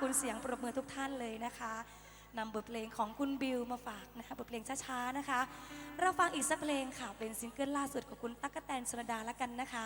คุณเสียงปรบมือทุกท่านเลยนะคะนำบทเพลงของคุณบิวมาฝากนะคะบทเพลงช้าๆนะคะ เราฟังอีกสักเพลงค่ะ เป็นซิงเกิลล่าสุดของคุณตั๊กแตนสุรดาแล้วกันนะคะ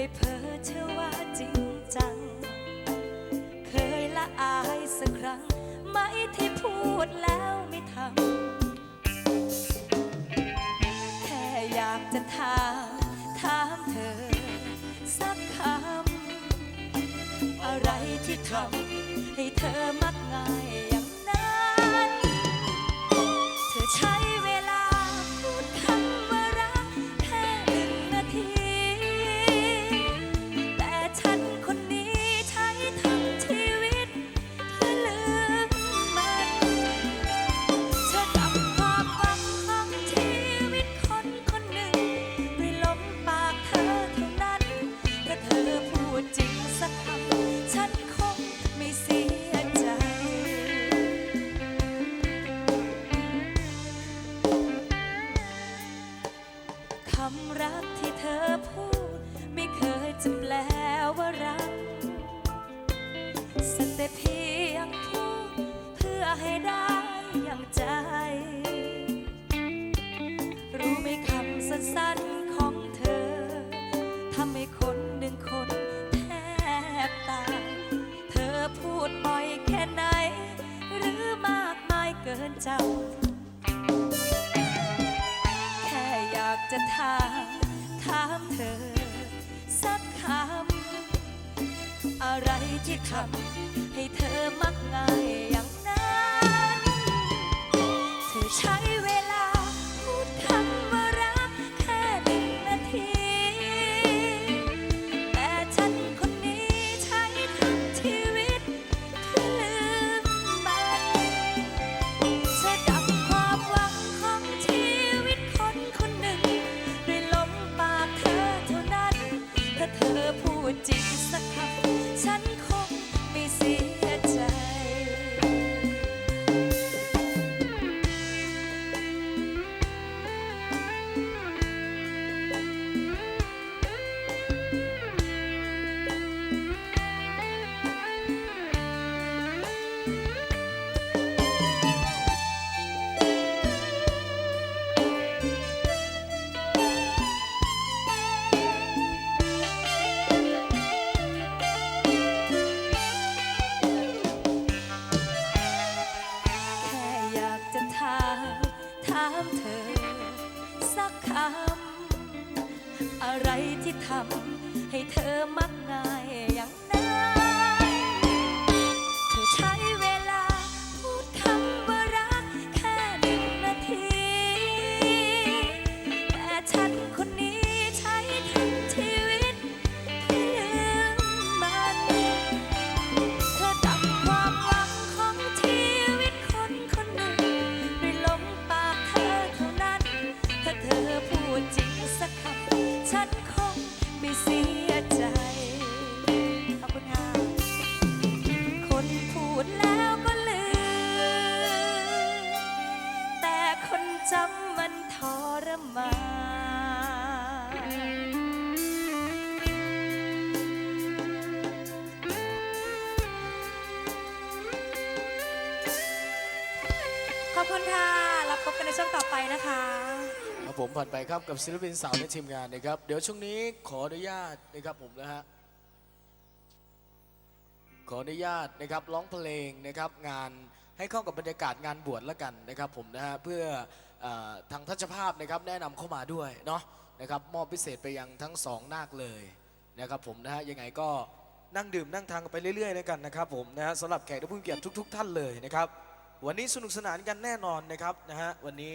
ไปเพ้อเชื่อว่าจริงจัง เคยละอายสักครั้งไหมที่พูดแล้วไม่ทำ แค่อยากจะถามถามเธอ สักคำ อะไรที่ทำ พูดบ่อยแค่ไหน หรือมากมายเกินจำแค่อยากจะถามถามเธอ สักคำ อะไรที่ทำให้เธอมักง่ายอย่างนั้น เธอใช้เวลา รมานขอบคุณค่ะ รับพบกันในช่วงต่อไปนะคะ ครับผมผ่านไปครับกับศิลปินสาวในทีมงานนะครับ เดี๋ยวช่วงนี้ขออนุญาตนะครับผมนะฮะขออนุญาตนะครับร้องเพลงนะครับงาน ให้เข้ากับบรรยากาศงานบวชแล้วกันนะครับผมนะฮะเพื่ออทางทัชภาพนะครับแนะนำเข้ามาด้วยเนาะนะครับมอบพิเศษไปยังทั้งสองนาคเลยนะครับผมนะฮะยังไงก็นั่งดื่มนั่งทานไปเรื่อยๆแล้วกันนะครับผมนะฮะสำหรับแขกผู้เกียรติทุก ๆ ท่านเลยนะครับ วันนี้สนุกสนานกันแน่นอนนะครับนะฮะวันนี้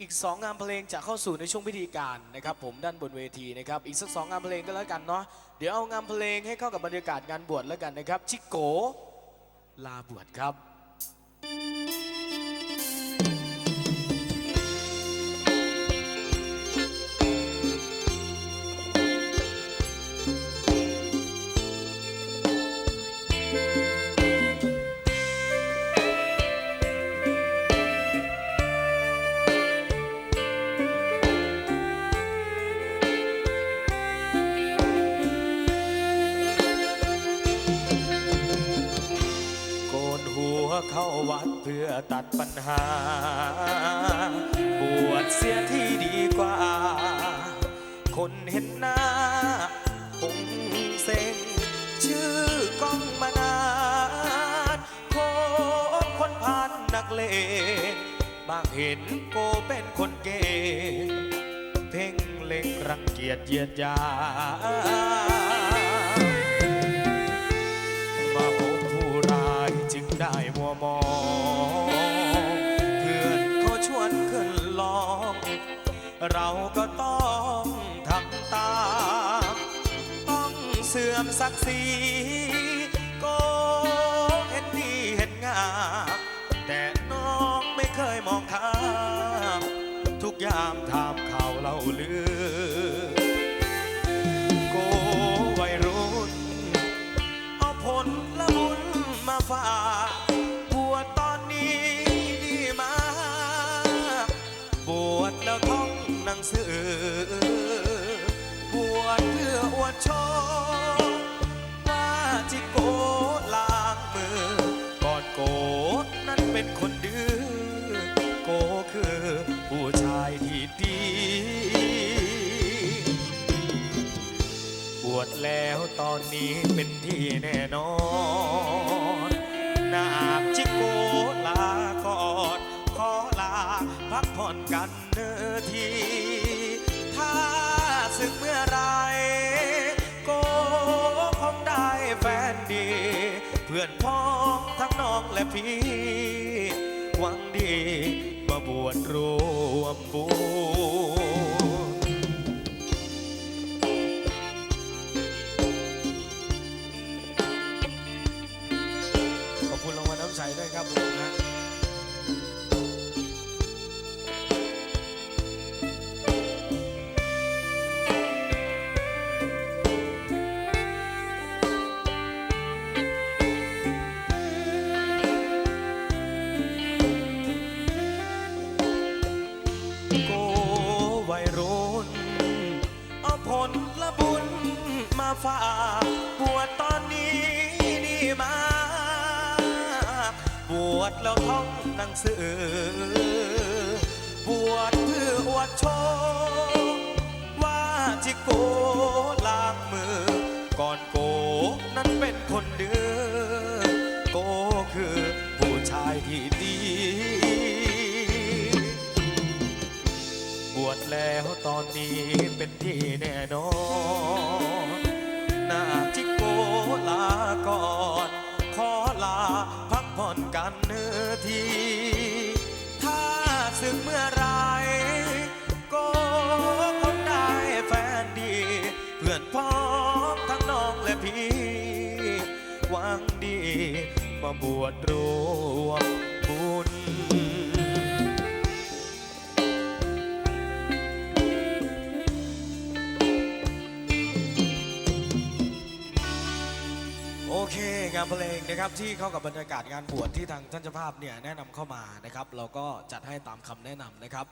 อีก 2 งานเพลงจะเข้าสู่ในช่วงพิธีการนะครับ ผมด้านบนเวทีนะครับอีกสักสองงานเพลงก็แล้วกันเนาะเดี๋ยวเอางานเพลงให้เข้ากับบรรยากาศงานบวชแล้วกันนะครับ ชิโกลาบวชครับ ตัดปัญหา บวชเสียที่ดีกว่า คนเห็นหน้าคงเซ็ง ชื่อกล้องมานานโคตรคนผ่านนักเลงบางเห็นโกเป็นคนเก่งเพ่งเล็งรังเกียจเยียดยามมาพบผู้ร้ายจึงได้มัวมอง เราก็ต้องทำตาม ต้องเสื่อมศักดิ์ศรี แล้วท่องหนังสือบวชเพื่ออวดโชว์ว่าจิโกล้างมือก่อนโกนั้นเป็นคนดื้อโกคือผู้ชายที่ดีบวชแล้วตอนนี้เป็นที่แน่นอน อนกันเนื้อที ถ้าศึกเมื่อไรก็คงได้แฟนดี เพื่อนพ้องทั้งน้องและพี่ หวังดีมาบวชรวมบุญ ผลละบุญมาฝากบวชตอนนี้ดีมาบวชแล้วท่องหนังสือบวชเพื่ออวดโชว์ว่าจิโกล้างมือ ก่อนโกนั้นเป็นคนเดือโกคือผู้ชายที่ดี วชแล้วตอนนี้เป็นที่แน่นอนนาจิโกลาก่อน ขอลาพักผ่อนกันเนื้อที ถ้าสึกเมื่อไหรก็คงได้แฟนดี เพื่อนพ้องทั้งน้องและพี่หวังดีมาบวชรวมบุญ งานเพลงนะครับที่เข้ากับบรรยากาศงานบวชที่ทางท่านเจ้าภาพเนี่ยแนะนำเข้ามานะครับเราก็จัดให้ตามคำแนะนำนะครับ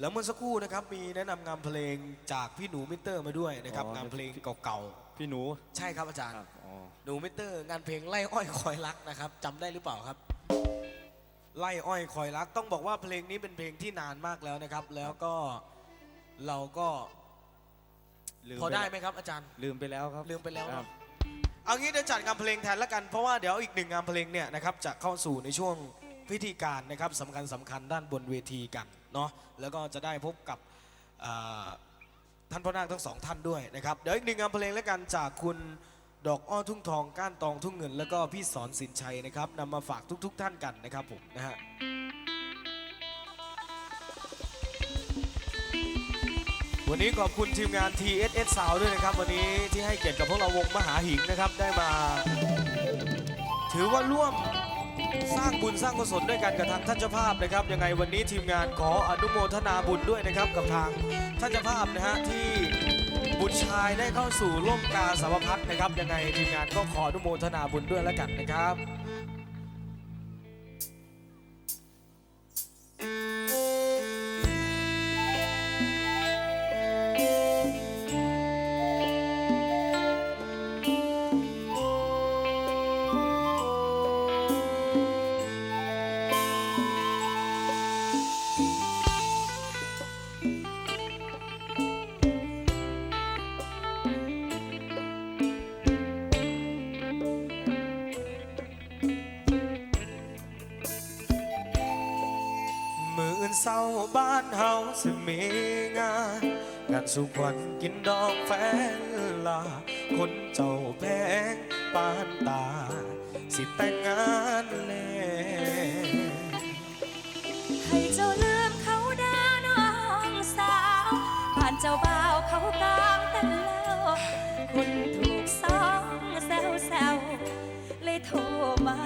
แล้วเมื่อสักครู่นะครับมีแนะนำงานเพลงจากพี่หนูมิเตอร์มาด้วยนะครับอ๋องานเพลงเก่าพี่หนูๆใช่ครับอาจารย์ครับอ๋อหนูมิเตอร์ งานเพลงไล่อ้อยคอยรักนะครับจำได้หรือเปล่าครับไล่อ้อยคอยรักต้องบอกว่าเพลงนี้เป็นเพลงที่นานมากแล้วนะครับ แล้วก็เราก็ลืมพอได้ปไหมครับอาจารย์ ลืมไปแล้วครับ ลืมไปแล้วครัเนาะบ เอางี้เดี๋ยวจัดงานเพลงแทนละกันเพราะว่าเดี๋ยวอีกหนึ่งงานเพลงเนี่ยนะครับจะเข้าสู่ในช่วงพิธีการนะครับสำคัญสำคัญด้านบนเวทีกันเนาะแล้วก็จะได้พบกับท่านพ่อนาคทั้งสองท่านด้วยนะครับเดี๋ยวอีกหนึ่งงานเพลงละกันจากคุณดอกอ้อทุ่งทองก้านตองทุ่งเงิน แล้วก็พี่สอนสินชัยนะครับนำมาฝากทุก ๆ ท่านกันนะครับผมนะฮะ วันนี้ขอบคุณทีมงาน TSS Sound ด้วยนะครับ วันนี้ที่ให้เกียรติกับพวกเราวงมหาหิงนะครับได้มา ถือว่าร่วมสร้างบุญสร้างกุศลด้วยกันกับทางท่านเจ้าภาพนะครับยังไงวันนี้ทีมงานขออนุโมทนาบุญด้วยนะครับกับทางท่านเจ้าภาพนะฮะที่บุตรชายได้เข้าสู่ร่มกาสาวพัฒน์นะครับยังไงทีมงานก็ขออนุโมทนาบุญด้วยแล้วกันนะครับานเฮาสิมีงานงานสุขวัญกินดองแฟนลา คนเจ้าแพงปานตา สิแต่งงานแลให้เจ้าลืมเขาดาน้องสาวผ่านเจ้าบ่าวเขากลางแต่แล้วคนถูกสองแซวแซวเลยโทรมา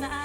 สา